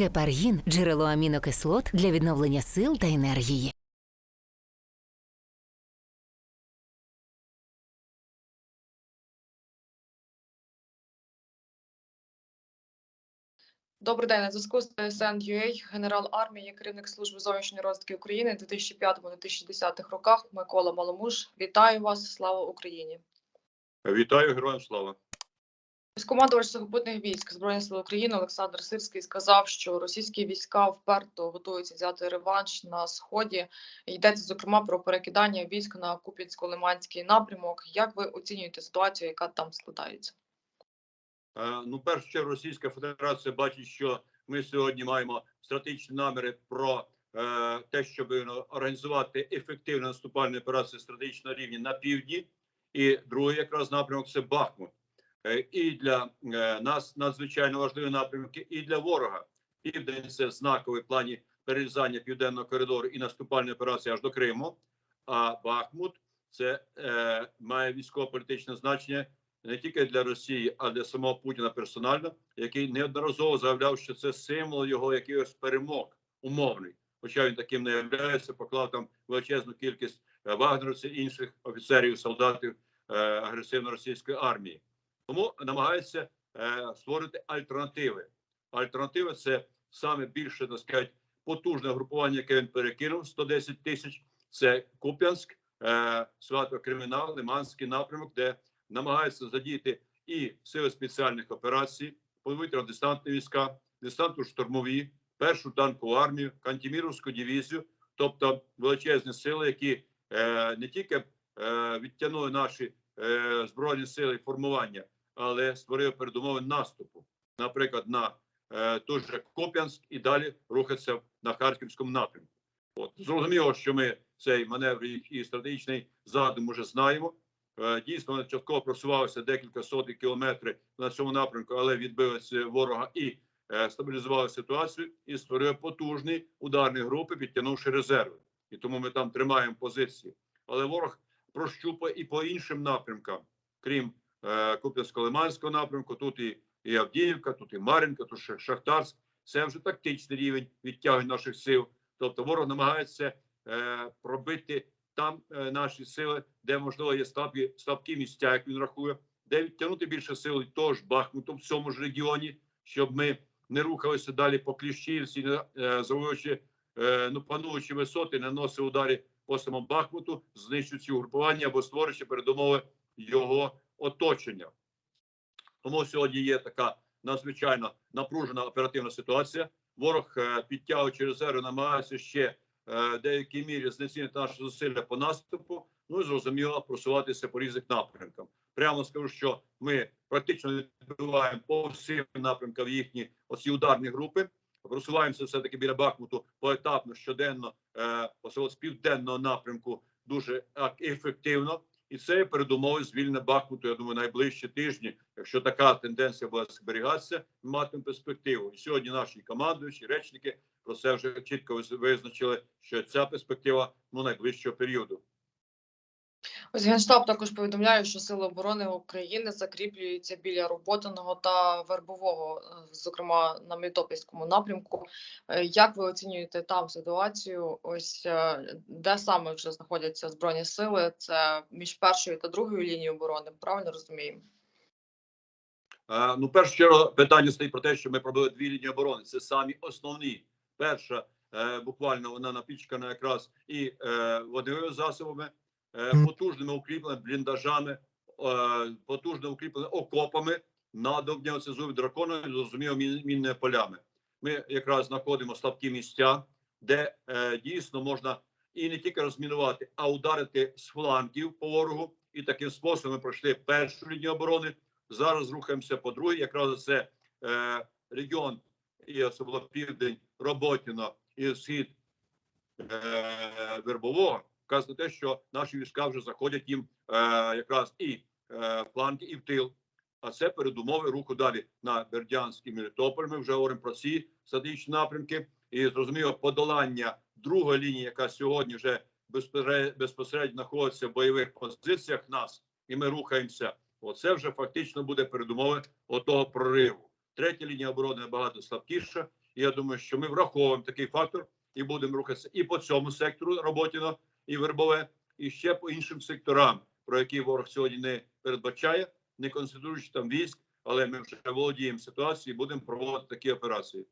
Гепаргін джерело амінокислот для відновлення сил та енергії. Добрий день, на зв'язку з ТСН.UA, генерал армії, керівник служби зовнішньої розвідки України в 2005-2010 роках Микола Маломуш. Вітаю вас! Слава Україні! Вітаю, героям слава. Військомандувач сухопутних військ Збройних сил України Олександр Сирський сказав, що російські війська вперто готуються взяти реванш на сході. Йдеться зокрема про перекидання військ на Куп'янсько-Лиманський напрямок. Як ви оцінюєте ситуацію, яка там складається? Е, Ну, першу чергу, Російська Федерація бачить, що ми сьогодні маємо стратегічні наміри про е, те, щоб організувати ефективну наступальну операцію стратегічного рівня на півдні. І другий якраз напрямок це Бахмут. Е, і для е, нас надзвичайно важливі напрямки, і для ворога. Південь це знаковий в плані перерізання південного коридору і наступальної операції аж до Криму. А Бахмут це е, має військово-політичне значення не тільки для Росії, а для самого Путіна персонально, який неодноразово заявляв, що це символ його якихось перемог умовний. Хоча він таким не являється, поклав там величезну кількість е, вагнерівців інших офіцерів, солдатів е, агресивно-російської армії. Тому намагається е, створити альтернативи. Альтернатива це саме більше так сказати, потужне групування, яке він перекинув 110 тисяч. Це Куп'янськ, е, Свято Кримінал, Лиманський напрямок, де намагаються задіяти і сили спеціальних операцій, повітряно-десантні війська, десантно-штурмові, першу танкову армію, Кантіміровську дивізію, тобто величезні сили, які е, не тільки е, відтягнули наші е, збройні сили формування, але створили передумови наступу, наприклад, на е, той же Коп'янськ і далі рухатися на Харківському напрямку. От зрозуміло, що ми цей маневр і стратегічний задум уже знаємо. Е, Дійсно, частково просувалися декілька сотень кілометрів на цьому напрямку, але відбилися ворога і е, стабілізували ситуацію і створили потужні ударні групи, підтягнувши резерви. І тому ми там тримаємо позиції. Але ворог прощупає і по іншим напрямкам, крім Куп'янсько-Лиманського напрямку. Тут і, і Авдіївка, тут і Мар'їнка, тут Шахтарськ. Це вже тактичний рівень відтягнень наших сил. Тобто ворог намагається е, пробити там е, наші сили, де можливо є слабкі слабкі місця, як він рахує, де відтягнути більше сил того ж Бахмуту в цьому ж регіоні, щоб ми не рухалися далі по Кліщівці, е, завоюючи е, ну пануючи висоти, наносили ударі по самому Бахмуту, знищуючи угрупування або створюючи передумови його оточення. Тому сьогодні є така надзвичайно напружена оперативна ситуація. Ворог е, підтягуючи резерви, намагається ще е, в деякій мірі знецінити наші зусилля по наступу. Ну і зрозуміло просуватися по різних напрямкам. Прямо скажу, що ми практично відбиваємо по всім напрямкам їхні оці ударні групи. Просуваємося все таки біля Бахмуту поетапно щоденно, е, особливо з південного напрямку, дуже ефективно. І це передумови звільнення Бахмуту. Я думаю, найближчі тижні. Якщо така тенденція буде зберігатися, ми перспективу. І сьогодні наші командуючі речники про це вже чітко виз- визначили, що ця перспектива ну найближчого періоду. Ось Генштаб також повідомляє, що Сили оборони України закріплюються біля роботаного та вербового, е, зокрема на Мелітопольському напрямку. Е, Як ви оцінюєте там ситуацію? Ось е, де саме вже знаходяться збройні сили? Це між першою та другою лінією оборони. Правильно розуміємо? Ну, в першу чергу питання стоїть про те, що ми пробили дві лінії оборони. Це самі основні. Перша буквально вона напічкана якраз і водовими засобами, потужними укріпленими бліндажами, е, потужно укріпленими окопами на зуб дракона, зрозуміло, мінними полями. Ми якраз знаходимо слабкі місця, де е, дійсно можна і не тільки розмінувати, а ударити з флангів по ворогу. І таким способом ми пройшли першу лінію оборони. Зараз рухаємося по другій. Якраз це е, регіон, і особливо південь Роботіно і схід е, Вербового. Вказує те, що наші війська вже заходять їм е, якраз і е, в фланги, і в тил. А це передумови руху далі на Бердянськ і Мелітополь. Ми вже говоримо про ці стратегічні напрямки. І зрозуміло, подолання другої лінії, яка сьогодні вже безпосередньо знаходиться в бойових позиціях нас, і ми рухаємося. Оце вже фактично буде передумови отого прориву. Третя лінія оборони набагато слабкіша, І я думаю, що ми враховуємо такий фактор і будемо рухатися і по цьому сектору роботіно, і вербове, і ще по іншим секторам, про які ворог сьогодні не передбачає, не концентруючи там військ, але ми вже володіємо ситуацією і будемо проводити такі операції.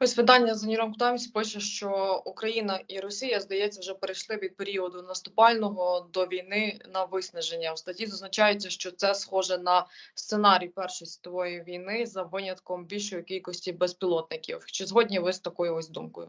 Ось New York Times пише, що Україна і Росія, здається, вже перейшли від періоду наступального до війни на виснаження. В статті зазначається, що це схоже на сценарій Першої світової війни за винятком більшої кількості безпілотників. Чи згодні ви з такою ось думкою?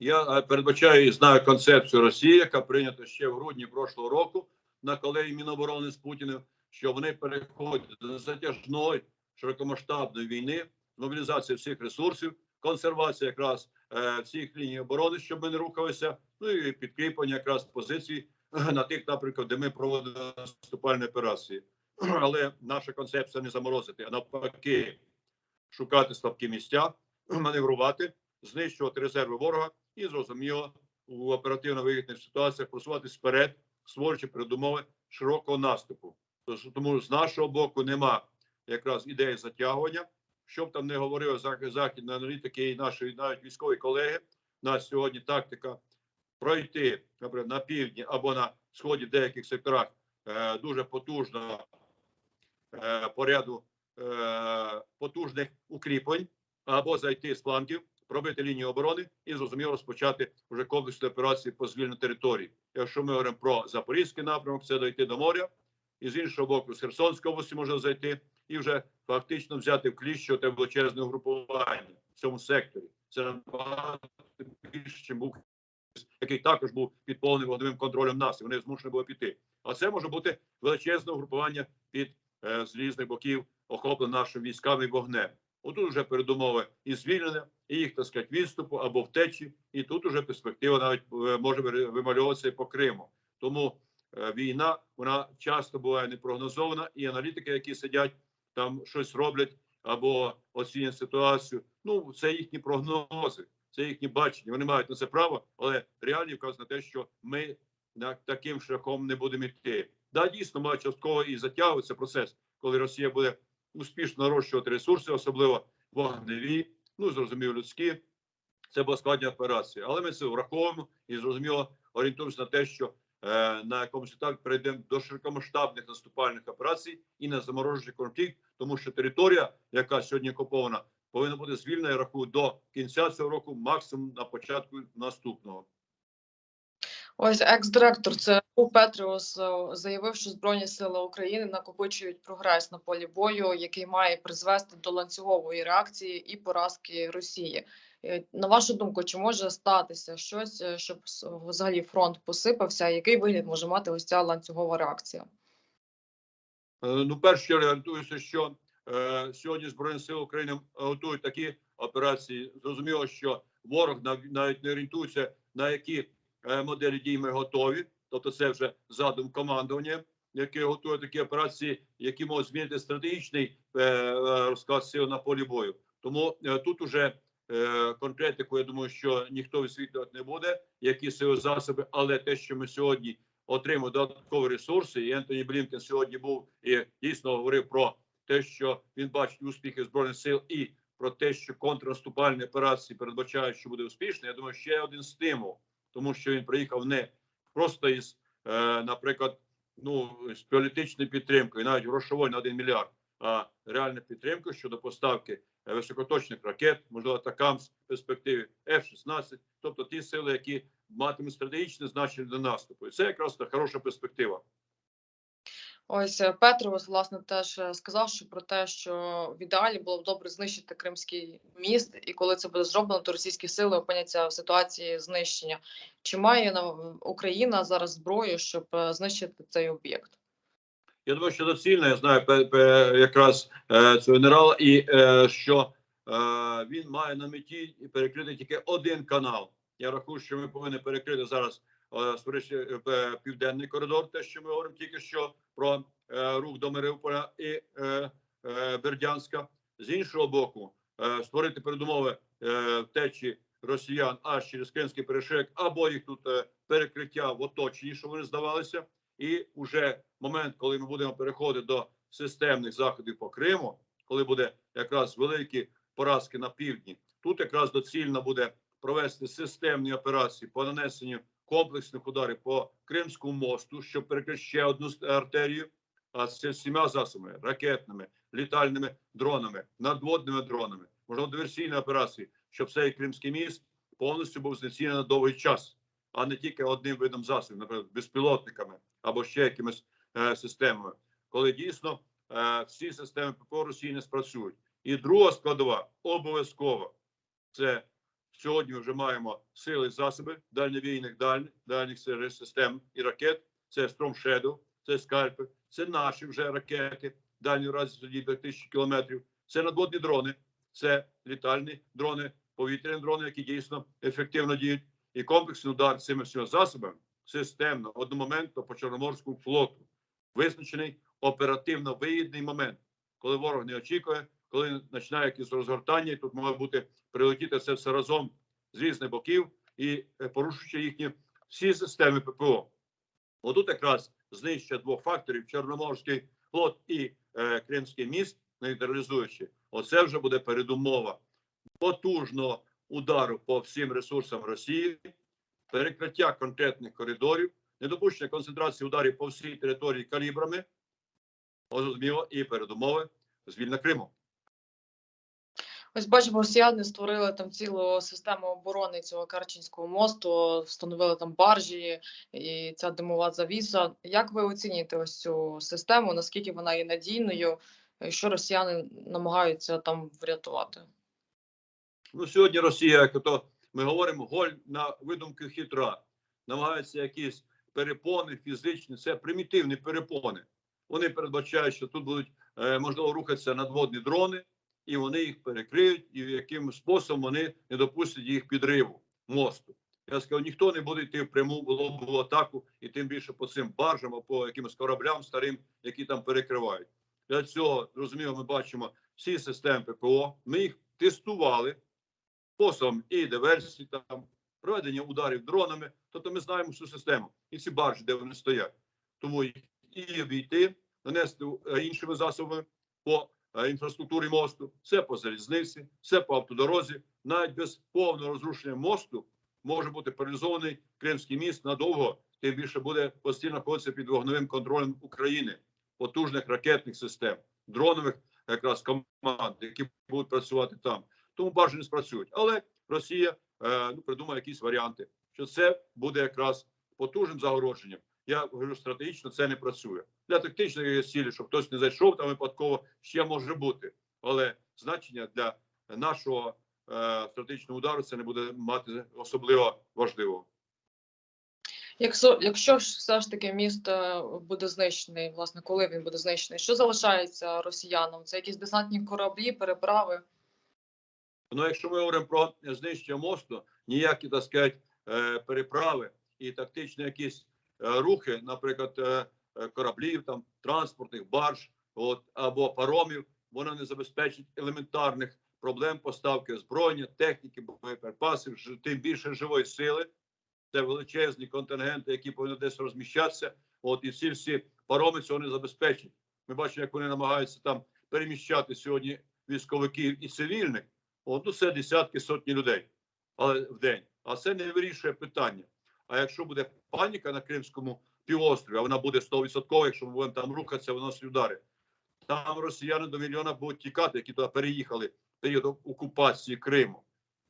Я е, передбачаю і знаю концепцію Росії, яка прийнята ще в грудні прошлого року на колеї Міноборони з Путіним, що вони переходять до затяжної широкомасштабної війни, мобілізації всіх ресурсів, консервація якраз е, всіх ліній оборони, щоб ми не рухалися, ну і підкріплення якраз позицій на тих напрямках, де ми проводимо наступальні операції. Але наша концепція не заморозити, а навпаки, шукати слабкі місця, маневрувати, знищувати резерви ворога і зрозуміло у оперативно вигідних ситуаціях просуватись вперед, створюючи передумови широкого наступу. Тому з нашого боку нема якраз ідеї затягування. Що б там не говорили західні аналітики і наші навіть військові колеги, у нас сьогодні тактика пройти наприклад, на півдні або на сході в деяких секторах е, дуже потужно е, по ряду е, потужних укріплень, або зайти з флангів, пробити лінію оборони і зрозуміло розпочати вже комплексні операції по звільненню території. Якщо ми говоримо про запорізький напрямок, це дойти до моря, і з іншого боку, з Херсонської області можна зайти і вже фактично взяти в кліщ те величезне угрупування в цьому секторі. Це набагато більше, ніж був який також був під повним вогневим контролем нас, і вони змушені були піти. А це може бути величезне угрупування під е, з різних боків, охоплене нашими військами і вогнем. Отут вже передумови і звільнення, і їх так сказати, відступу або втечі, і тут уже перспектива навіть е, може вимальовуватися і по Криму. Тому е, війна вона часто буває непрогнозована, і аналітики, які сидять там щось роблять або оцінюють ситуацію. Ну це їхні прогнози, це їхні бачення. Вони мають на це право, але реалії вказують на те, що ми таким шляхом не будемо йти. Да, дійсно, має частково і затягується процес, коли Росія буде успішно нарощувати ресурси, особливо вогневі, ну зрозуміло, людські. Це була складна операція, але ми це враховуємо і зрозуміло орієнтуємося на те, що е, на якомусь етапі перейдемо до широкомасштабних наступальних операцій і на заморожений конфлікт, тому що територія, яка сьогодні окупована, повинна бути звільнена я рахую до кінця цього року, максимум на початку наступного. Ось екс-директор ЦРУ Петріус е, заявив, що Збройні сили України накопичують прогрес на полі бою, який має призвести до ланцюгової реакції і поразки Росії. Е, На вашу думку, чи може статися щось, е, щоб взагалі фронт посипався? Який вигляд може мати ось ця ланцюгова реакція? Ну, перше, я орієнтуюся, що е, сьогодні Збройні Сили України готують такі операції. Зрозуміло, що ворог нав- навіть не орієнтується, на які моделі дій ми готові. Тобто, це вже задум командування, яке готує такі операції, які можуть змінити стратегічний е, е, розклад сил на полі бою. Тому е, тут уже е, конкретику, я думаю, що ніхто висвітлювати не буде, які сили засоби, але те, що ми сьогодні отримав додаткові ресурси. І Ентоні Блінкен сьогодні був і дійсно говорив про те, що він бачить успіхи збройних сил, і про те, що контрнаступальні операції передбачають, що буде успішно. Я думаю, ще один стимул, тому що він приїхав не просто із, е, наприклад, ну з політичною підтримкою, навіть грошовою на 1 мільярд, а реальна підтримка щодо поставки е, високоточних ракет, можливо, атакамс в перспективі F-16, тобто ті сили, які матимуть стратегічне значення для наступу. І це якраз та хороша перспектива. Ось е, Петріус, власне, теж е, сказав, що про те, що в ідеалі було б добре знищити Кримський міст, і коли це буде зроблено, то російські сили опиняться в ситуації знищення. Чи має на- Україна зараз зброю, щоб е, знищити цей об'єкт? Я думаю, що доцільно. Я знаю якраз цього генерала, і що він має на меті перекрити тільки один канал. Я рахую, що ми повинні перекрити зараз південний коридор, те, що ми говоримо тільки що про е, рух до Маріуполя і е, е, Бердянська. З іншого боку, е, створити передумови е, втечі росіян аж через Кримський перешик, або їх тут е, перекриття в оточенні, що вони здавалися. І вже момент, коли ми будемо переходити до системних заходів по Криму, коли буде якраз великі поразки на півдні. Тут якраз доцільно буде провести системні операції по нанесенню комплексних ударів по Кримському мосту, щоб перекрити ще одну артерію, а це всіма засобами ракетними, літальними дронами, надводними дронами, можливо, диверсійні операції, щоб цей Кримський міст повністю був знецінений на довгий час, а не тільки одним видом засобів, наприклад, безпілотниками або ще якимись е, системами, коли дійсно е, всі системи ППО Росії не спрацюють. І друга складова обов'язково це сьогодні вже маємо сили засоби дальньовійних дальніх дальніх систем і ракет. Це Shadow, це скальпи, це наші вже ракети дальньої радіусу до тисячі кілометрів. Це надводні дрони, це літальні дрони, повітряні дрони, які дійсно ефективно діють. І комплексний удар цими всіма засобами системно, одномоментно по Чорноморському флоту. Визначений оперативно вигідний момент, коли ворог не очікує, коли починає якісь розгортання, тут може бути прилетіти це все разом з різних боків і е, порушуючи їхні всі системи ППО. Отут якраз знищення двох факторів: Чорноморський флот і е, Кримський міст, нейтралізуючи, оце вже буде передумова потужного удару по всім ресурсам Росії, перекриття конкретних коридорів, недопущення концентрації ударів по всій території калібрами, зрозуміло, і передумови звільнення Криму. Ось бачимо, росіяни створили там цілу систему оборони цього Керченського мосту, встановили там баржі і ця димова завіса. Як ви оцінюєте ось цю систему? Наскільки вона є надійною? Що росіяни намагаються там врятувати? Ну, сьогодні Росія, як то ми говоримо, голь на видумки хитра, намагаються якісь перепони фізичні, це примітивні перепони. Вони передбачають, що тут будуть е, можливо рухатися надводні дрони, і вони їх перекриють, і яким способом вони не допустять їх підриву мосту. Я сказав, ніхто не буде йти в пряму лобову атаку, і тим більше по цим баржам, або по якимось кораблям старим, які там перекривають. Для цього зрозуміло, ми бачимо всі системи ППО. Ми їх тестували способом і диверсії, там проведення ударів дронами. Тобто ми знаємо всю систему і ці баржі, де вони стоять. Тому і- і обійти, нанести е, іншими засобами по інфраструктурі мосту, це по залізниці, це по автодорозі. Навіть без повного розрушення мосту може бути паралізований Кримський міст надовго, тим більше буде постійно знаходитися під вогневим контролем України, потужних ракетних систем, дронових якраз команд, які будуть працювати там тому баржі не спрацюють. Але Росія е, ну, придумає якісь варіанти, що це буде якраз потужним загородженням. Я говорю, стратегічно це не працює. Для тактичної цілі, щоб хтось не зайшов там випадково, ще може бути. Але значення для нашого е, стратегічного удару це не буде мати особливо важливого. Якщо, якщо ж все ж таки міст е, буде знищений, власне, коли він буде знищений, що залишається росіянам? Це якісь десантні кораблі, переправи? Ну, якщо ми говоримо про знищення мосту, ніякі так сказати, е, переправи і тактичні якісь рухи, наприклад, е, е, кораблів, там транспортних барж, от або паромів, воно не забезпечить елементарних проблем поставки озброєння, техніки, боєприпасів, тим більше живої сили. Це величезні контингенти, які повинні десь розміщатися. От і ці всі пароми цього не забезпечать. Ми бачимо, як вони намагаються там переміщати сьогодні військовиків і цивільних. От, ну, це десятки сотні людей але в день. А це не вирішує питання. А якщо буде паніка на Кримському півострові, а вона буде 100%, якщо ми будемо там рухатися, виносить удари. Там росіяни до мільйона будуть тікати, які туди переїхали період окупації Криму.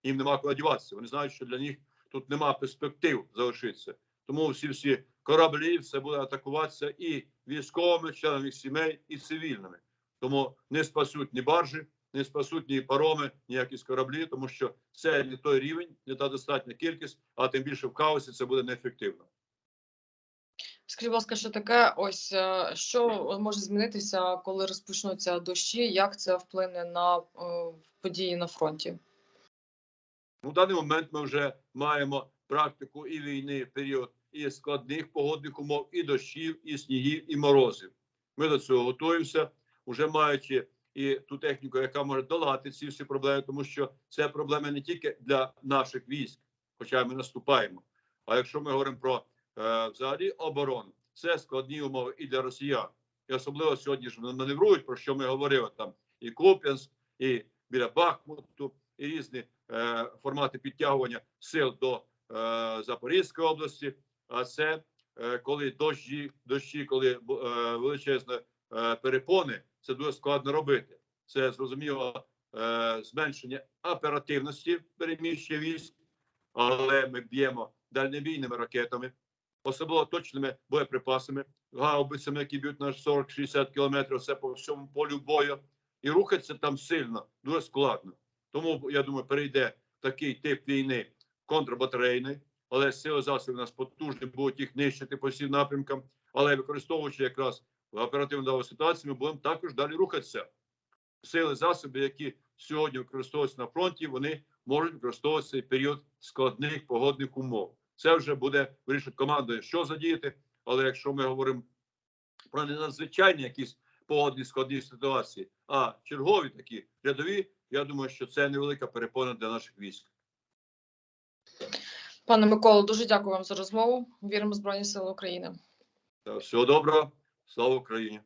Їм нема куди діватися. Вони знають, що для них тут нема перспектив залишитися. Тому всі всі кораблі все буде атакуватися і військовими членами сімей, і цивільними. Тому не спасуть ні баржі, не спасуть ні пароми, ні якісь кораблі, тому що це не той рівень, не та достатня кількість, а тим більше в хаосі це буде неефективно. Скажіть, будь ласка, що таке? Ось е, що може змінитися, коли розпочнуться дощі? Як це вплине на е, події на фронті? Ну, в даний момент ми вже маємо практику і війни, в період і складних погодних умов, і дощів, і снігів, і морозів. Ми до цього готуємося, вже маючи і ту техніку, яка може долати ці всі проблеми, тому що це проблеми не тільки для наших військ, хоча ми наступаємо. А якщо ми говоримо про е, взагалі оборону, це складні умови і для росіян. І особливо сьогодні ж маневрують, про що ми говорили там і Куп'янськ, і біля Бахмуту і різні е, формати підтягування сил до е, Запорізької області. А це е, коли дощі, дощі, коли е, величезні е, перепони, це дуже складно робити. Це зрозуміло е, зменшення оперативності переміщення військ, але ми б'ємо дальнобійними ракетами, особливо точними боєприпасами, гаубицями, які б'ють на 40-60 кілометрів, це по всьому полю бою, і рухатися там сильно, дуже складно. Тому я думаю, перейде такий тип війни контрбатарейний, але сили засобів у нас потужні будуть їх нищити по всім напрямкам. Але використовуючи якраз оперативну дану ситуацію, ми будемо також далі рухатися. Сили засоби, які сьогодні використовуються на фронті, вони можуть використовуватися в період складних погодних умов. Це вже буде вирішити командою, що задіяти. Але якщо ми говоримо про не надзвичайні якісь погодні складні ситуації, а чергові такі рядові, я думаю, що це невелика перепона для наших військ. Пане Миколо, дуже дякую вам за розмову. Віримо в Збройні Сили України. Всього доброго, слава Україні!